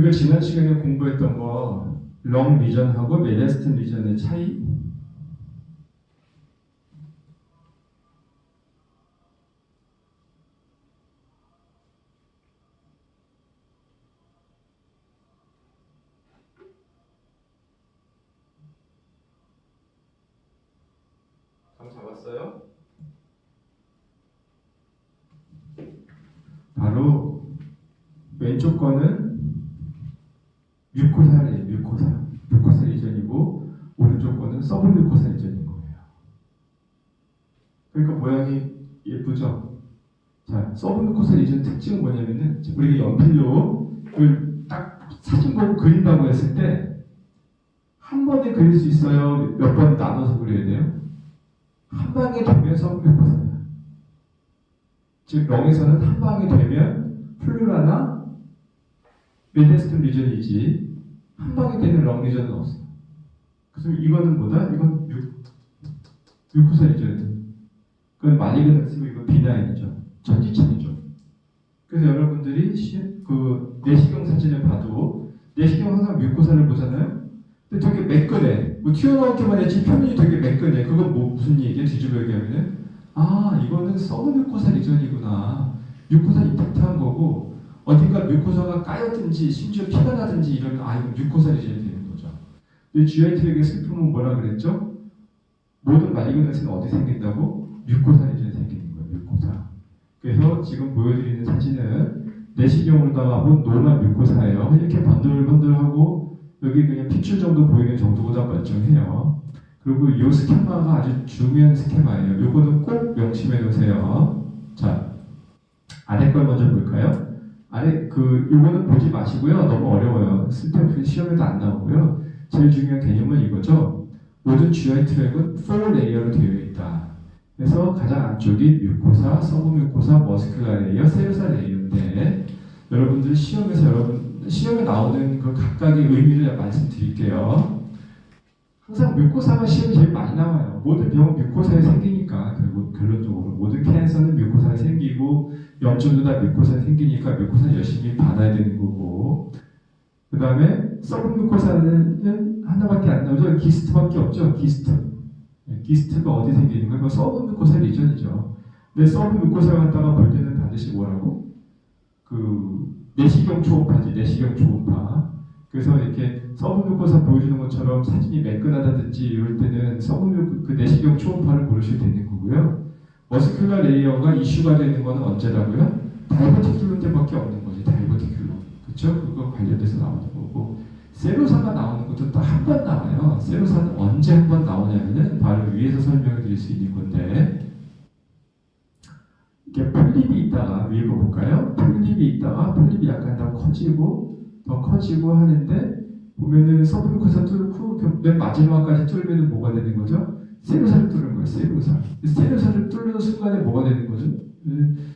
우리가 지난 시간에 공부했던 거, long 리전하고 메데스틴 리전의 차이? 감 잡았어요? 바로 왼쪽 거는 서브 뮤코사 리전인 거예요. 그러니까 모양이 예쁘죠? 자, 서브 뮤코사 리전 특징은 뭐냐면은 우리가 연필로 그딱 사진 보고 그린다고 했을 때 한 번에 그릴 수 있어요? 몇 번 나눠서 그려야 돼요? 한 방에 되면 서브 뮤코사예요. 즉, 렁에서는 한 방에 되면 플루라나 메데스톤 리전이지 한 방에 되는 렁 리전은 없어요. 그래서 이거는 뭐다? 이건 뮤, 뮤코사 리전. 그건 말리그는 쓰고 이거 비나인이죠. 천지창이죠. 그래서 여러분들이 시, 그 내시경 사진을 봐도 내시경 항상 뮤코사를 보잖아요. 근데 되게 매끈해. 뭐 튀어나오기만 했지 표면이 되게 매끈해. 그건 뭐 무슨 얘기야? 뒤집어 얘기하면은 아 이거는 서브 뮤코사 리전이구나. 뮤코사 임팩트한 거고 어딘가 뮤코사가 까였든지 심지어 피가 나든지 이런 아 되는 거죠. 근데 GIT에게 슬픔은 뭐라 그랬죠? 모든 말리그넌스는 어디 생긴다고? 리전이 생기는 거예요. 뮤코사. 그래서 지금 보여드리는 사진은 내시경으로다가 본 노란 뮤코사예요. 이렇게 번들번들하고 여기 그냥 핏줄 정도 보이는 정도보다 멀쩡해요. 그리고 이 스케마가 아주 중요한 스케마예요. 요거는 꼭 명심해 놓으세요. 자, 아래 걸 먼저 볼까요? 아래 그 요거는 보지 마시고요. 너무 어려워요. 쓸데없이 시험에도 안 나오고요. 제일 중요한 개념은 이거죠. 모든 GI 트랙은 4레이어로 되어 있다. 그래서 가장 안쪽이 뮤코사, 서브 뮤코사, 머스큘라 레이어, 세로사 레이어인데 여러분들 시험에서 여러분 시험에 나오는 그 각각의 의미를 말씀드릴게요. 항상 뮤코사가 시험이 제일 많이 나와요. 모든 병은 뮤코사에 생기니까 결국 결론적으로 모든 캔서는 뮤코사에 생기고 염증도 다 뮤코사에 생기니까 뮤코사 열심히 받아야 되는 거고 그 다음에 서브 뮤코사는 하나밖에 안 나오죠. 기스트밖에 없죠. 기스트. 네, 기스트가 어디 생기는 거예요? 서브 뮤코사 리전이죠. 근데 서브 뮤코사 갖다가 볼 때는 반드시 뭐라고? 그 내시경 초음파지, 내시경 초음파. 그래서 이렇게 서브 뮤코사 보여주는 것처럼 사진이 매끈하다든지 이럴 때는 서브 뮤, 그 내시경 초음파를 고르셔도 되는 거고요. 머스큘러 레이어가 이슈가 되는 거는 언제라고요? 다이버티큘로 때밖에 없는 거지, 다이버티큘로. 그쵸? 그거 관련돼서 나오는 거고. 세로사가 나오는 것도 또한번 나와요. 세로사는 언제 한 번 나오냐면은 바로 위에서 설명을 드릴 수 있는 건데 이게 폴립이 있다가 위에 거 볼까요? 폴립이 있다가 폴립이 약간 더 커지고 더 커지고 하는데 보면은 서브뮤코사 뚫고 그맨 마지막까지 뚫으면 뭐가 되는 거죠? 세로사를 뚫는 거예요. 세로사. 세로사를 뚫는 순간에 뭐가 되는 거죠?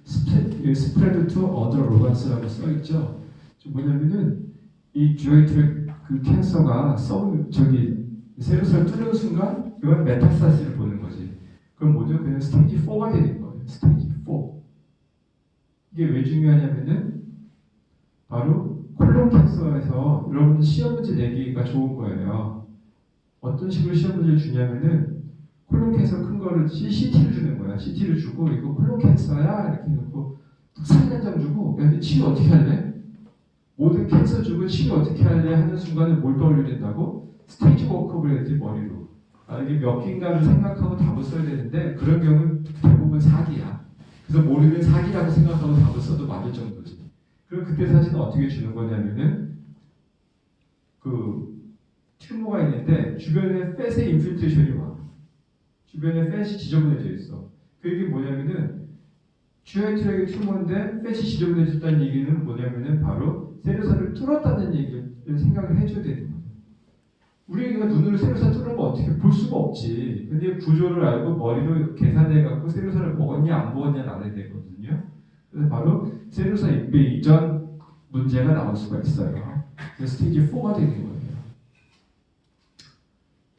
스프레, 스프레드 투 어더 로간스라고 써 있죠. 뭐냐면은 이 주요이트 그 캔서가 서브 저기 세로사를 뚫는 순간 그건 메타스타스를 보는 거지. 그럼 뭐죠? 그냥 스테이지 4가 되는 거예요. 스테이지 4. 이게 왜 중요하냐면은 바로 콜론 캔서에서 여러분 시험 문제 내기가 좋은 거예요. 어떤 식으로 시험 문제를 주냐면은 콜론 캔서 큰 거를 CT를 주는 거야. CT를 주고 이거 콜론 캔서야 이렇게 놓고 사진 한 장 주고 야, 근데 치료 어떻게 할래? 모든 캔서 주고 치료 어떻게 할래 하는 순간에 뭘 떠올려야 된다고? 스테이지 워크업을 해야지 머리로. 아, 이게 몇 개인가를 생각하고 답을 써야 되는데 그런 경우는 대부분 사기야. 그래서 모르는 사기라고 생각하고 답을 써도 맞을 정도지. 그럼 그때 사실은 어떻게 주는 거냐면은 그 튜머가 있는데 주변에 팻의 인필트레이션이 와. 주변에 팻이 지저분해져 있어. 그 얘기 뭐냐면은 주요 트랙의 튜머인데 팻이 지저분해졌다는 얘기는 뭐냐면은 바로 세로사를 뚫었다는 얘기를 생각을 해줘야 되는 거예요. 우리가 눈으로 세로사 뚫는 거 어떻게 볼 수가 없지. 근데 구조를 알고 머리로 계산해 갖고 세로사를 먹었냐 안 먹었냐 알아야 되거든요. 그래서 바로 세로사 인베 이전 문제가 나올 수가 있어요. 그래서 스테이지 4가 되는 거예요.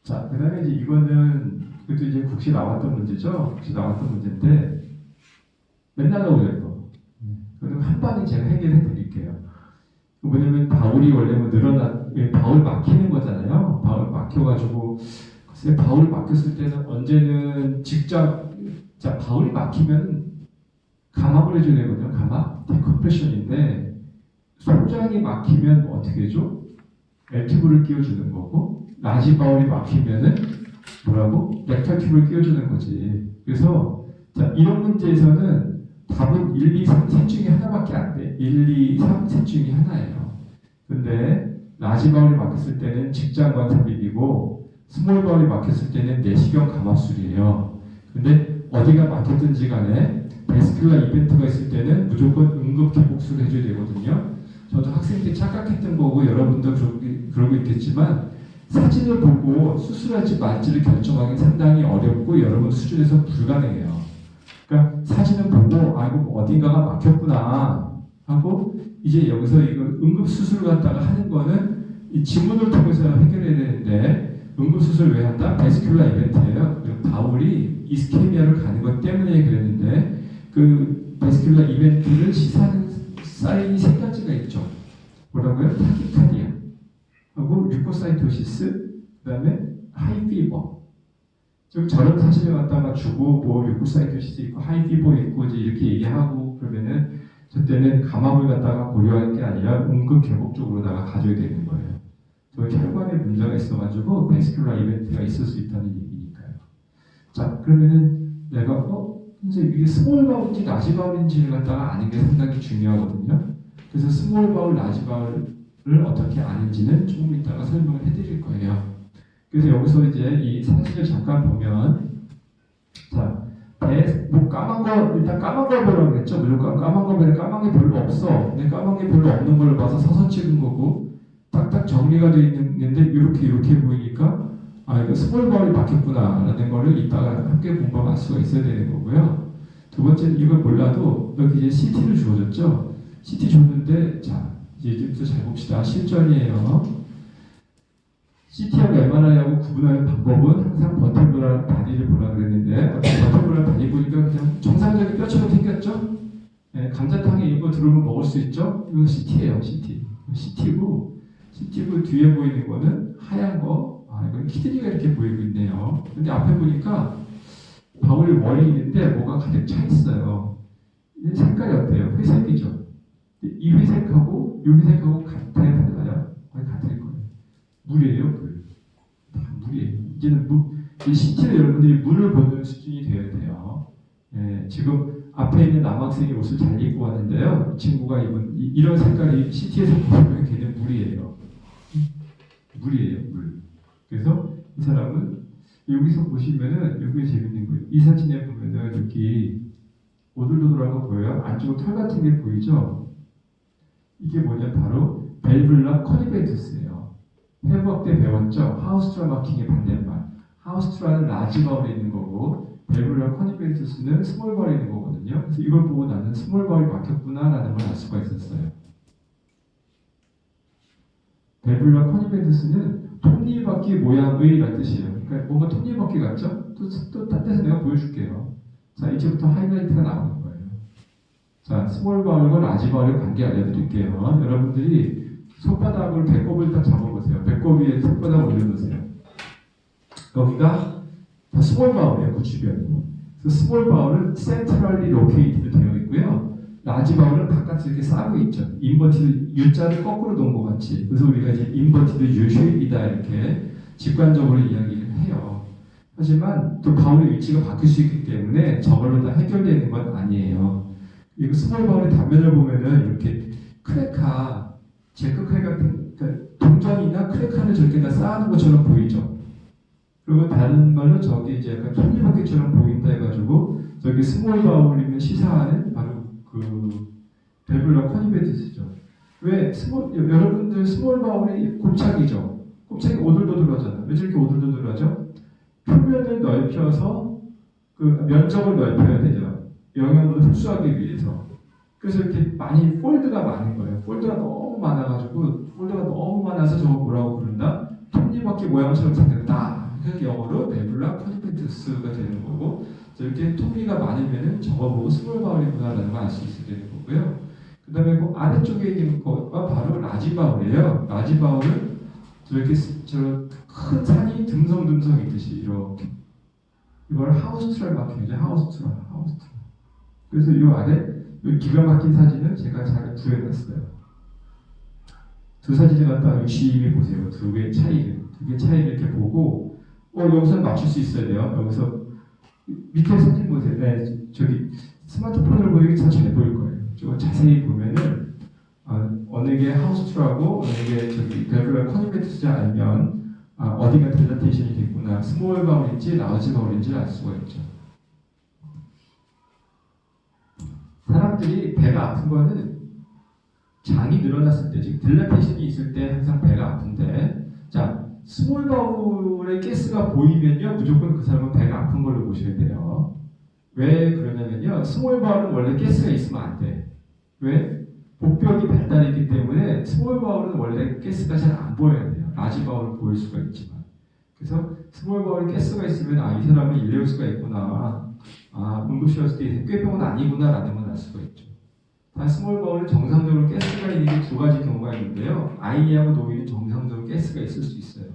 자, 그 다음에 이제 이거는 그것도 이제 국시 나왔던 문제죠. 국시 나왔던 문제인데 맨날 나오죠 이거. 그럼 한 방에 제가 해결해 드 뭐냐면 바울이 원래 뭐 늘어나 예, 바울 막히는 거잖아요. 바울 막혀가지고 글쎄 바울 막혔을 때는 언제는 직접 자 바울이 막히면 감압을 해줘야 되거든요. 감압 디컴프레션인데 소장이 막히면 어떻게 해줘? 엘티브를 끼워주는 거고 라지 바울이 막히면은 뭐라고? 렉탈 튜브를 끼워주는 거지. 그래서 자 이런 문제에서는 답은 1, 2, 3, 셋 중에 하나밖에 안 돼. 1, 2, 3, 셋 중에 하나예요. 근데 라지 바울이 막혔을 때는 직장관 삽입이고 스몰 바울이 막혔을 때는 내시경 감압술이에요. 근데 어디가 막혔든지 간에 베스큘라 이벤트가 있을 때는 무조건 응급 개복술을 해줘야 되거든요. 저도 학생 때 착각했던 거고 여러분도 그러고, 그러고 있겠지만 사진을 보고 수술할지 말지를 결정하기 상당히 어렵고 여러분 수준에서 불가능해요. 그러니까 사진을 보고 아 이거 어딘가가 막혔구나 하고 이제 여기서 이거 응급 수술을 갖다가 하는 거는 이 지문을 통해서 해결해야 되는데 응급 수술 왜 한다? 베스큘라 이벤트예요. 바울이 이스케미아를 가는 것 때문에 그랬는데 그 베스큘라 이벤트를 시사하는 사인이 세 가지가 있죠. 뭐라고요? 타키카디아 하고 류코사이토시스 그다음에 하이피버 좀 저런 사진을 갖다가 주고 뭐 류코사이토시스 있고 하이피버 있고 이제 이렇게 얘기하고 그러면은 저 때는 감압을 갖다가 고려할 게 아니라 응급 개복 쪽으로다가 가져야 되는 거예요. 저 혈관에 문제가 있어가지고 베스큘라 이벤트가 있을 수 있다는 얘기니까요. 자 그러면은 내가 어 이제 이게 스몰 바울인지 라지 바울인지를 갖다가 아는 게 상당히 중요하거든요. 그래서 스몰 바울, 라지 바울을 어떻게 아는지는 조금 이따가 설명을 해드릴 거예요. 그래서 여기서 이제 이 사진을 잠깐 보면 자, 배, 뭐 까만 거 일단 까만 걸 보라고 그랬죠. 무조건 까만 거 보면 까만 게 별로 없어. 근데 까만 게 별로 없는 걸 봐서 서서 찍은 거고 딱딱 정리가 되어 있는데 이렇게 이렇게 보이니까 아 이거 스몰 바울이 막혔구나 라는 거를 이따가 함께 알 수가 있어야 되는 거고요. 두 번째는 이걸 몰라도 여기 이제 CT를 주어졌죠. CT 줬는데 자 이제 이제부터 잘 봅시다. 실전이에요. CT하고 MRI하고 구분하는 방법은 항상 버티브랄 바디를 보라 그랬는데 버티브랄 바디 보니까 그냥 정상적인 뼈처럼 생겼죠? 예, 감자탕에 이거 들어오면 먹을 수 있죠? 이거 CT예요, CT. CT고 CT고 뒤에 보이는 거는 하얀 거, 아 이건 키드니가 이렇게 보이고 있네요. 근데 앞에 보니까 바울이 머리 있는데 뭐가 가득 차 있어요. 이 색깔이 어때요? 회색이죠. 이 회색하고 이 회색하고 같아요, 달라요? 거의 같을. 물이에요, 물. 다 물이에요. 이제는 물, 이 CT는 여러분들이 물을 보는 수준이 되어야 돼요. 예, 지금 앞에 있는 남학생이 옷을 잘 입고 왔는데요. 이 친구가 입은 이, 런 색깔이 CT에서 보면 걔는 물이에요. 물이에요, 물. 그래서 이 사람은 여기서 보시면은 여기 재밌는 거예요. 이 사진에 보면은 여기 오돌도돌한 거 보여요? 안쪽으로 털 같은 게 보이죠? 이게 뭐냐 바로 벨블라 커니베이투스예요. 회부학 때 배웠죠? 하우스트라 마킹의 반대말. 하우스트라는 라지 바울에 있는 거고 벨블라 커니베이투스는 스몰 바울에 있는 거거든요. 그래서 이걸 보고 나는 스몰 바울이 막혔구나라는 걸 알 수가 있었어요. 벨블라 커니베이투스는 톱니바퀴 모양의라는 뜻이에요. 그러니까 뭔가 톱니바퀴 같죠? 또 또 딴 데서 내가 보여줄게요. 자 이제부터 하이라이트가 나오는 거예요. 자 스몰 바울과 라지 바울의 관계 알려드릴게요. 여러분들이 손바닥을 배꼽을 딱 잡아보세요. 배꼽 위에 손바닥 올려놓으세요. 여기가 다 스몰 바울이에요. 그 주변이. 그래서 스몰 바울은 센트럴리 로케이트드 되어 있고요. 라지 바울은 바깥에 이렇게 싸고 있죠. 인버티드 U자를 거꾸로 놓은 것 같이. 그래서 우리가 이제 인버티드 U 쉐입이다 이렇게 직관적으로 이야기를 해요. 하지만 또 바울의 위치가 바뀔 수 있기 때문에 저걸로 다 해결되는 건 아니에요. 이거 스몰 바울의 단면을 보면은 이렇게 크레카, 제크크레 같은 그러니까 동전이나 크레카를 저렇게 다 쌓아놓은 것처럼 보이죠. 그리고 다른 말로 저기 이제 약간 톱니바퀴처럼 보인다 해가지고 저기 스몰 바울이면 시사하는 바로 그 베블라 커니베티스죠. 왜 스몰 여러분들 스몰 바울이 곱창이죠. 곱창이 오돌도돌하잖아요. 왜 저렇게 오돌도돌하죠? 표면을 넓혀서 그 면적을 넓혀야 되죠. 영양분을 흡수하기 위해서. 그래서 이렇게 많이 폴드가 많은 거예요. 폴드가 너무 많아가지고 폴드가 너무 많아서 저거 뭐라고 부른다? 톱니바퀴 모양처럼 생겼다. 그 영어로 네블라 커니페트스가 되는 거고 저렇게 톱니가 많으면은 저거 보고 스몰 바울이구나라는 걸 알 수 있게 되는 거고요. 그 다음에 그 아래쪽에 있는 거가 바로 라지바울이에요. 라지바울은 저렇게 저큰 산이 듬성듬성 있듯이 이렇게 이걸 하우스트랄 마킹이죠. 하우스트랄, 하우스트랄. 그래서 이 아래 이 기가 막힌 사진을 제가 잘 구해놨어요. 두 사진을 갖다 유심히 보세요. 두 개의 차이를. 두 개의 차이를 이렇게 보고, 어, 여기서 맞출 수 있어야 돼요. 여기서 밑에 사진 보세요. 네, 저기 스마트폰으로 보이기 더잘 보일 거예요. 좀 자세히 보면은, 아, 어느 게 하우스트라고, 어느 게 저기 레귤러 커니메트지 알면, 아, 어디가 딜라테이션이 됐구나. 스몰 바울인지 라우지 바울인지 알 수가 있죠. 사람들이 배가 아픈 거는 장이 늘어났을 때, 즉 딜라테이션이 있을 때 항상 배가 아픈데, 자 스몰 바울의 가스가 보이면요 무조건 그 사람은 배가 아픈 걸로 보셔야 돼요. 왜 그러냐면요 스몰 바울은 원래 가스가 있으면 안 돼. 왜? 복벽이 발달했기 때문에 스몰 바울은 원래 가스가 잘 안 보여야 돼요. 라지 바울은 보일 수가 있지만. 그래서 스몰 바울에 가스가 있으면 아 이 사람은 일레우스가 있구나. 아 응급실 왔을 때 꾀병은 아니구나라는 건알 수가 있죠. 단 스몰 바울은 정상적으로 가스가 있는 게 두 가지 경우가 있는데요. 아이하고 노인은 정상적으로 가스가 있을 수 있어요.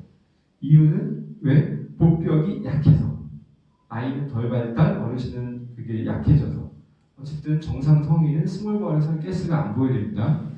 이유는 왜? 복벽이 약해서. 아이는 덜 발달, 어르신은 그게 약해져서. 어쨌든 정상 성인은 스몰 바울에서 가스가 안 보여야 됩니다.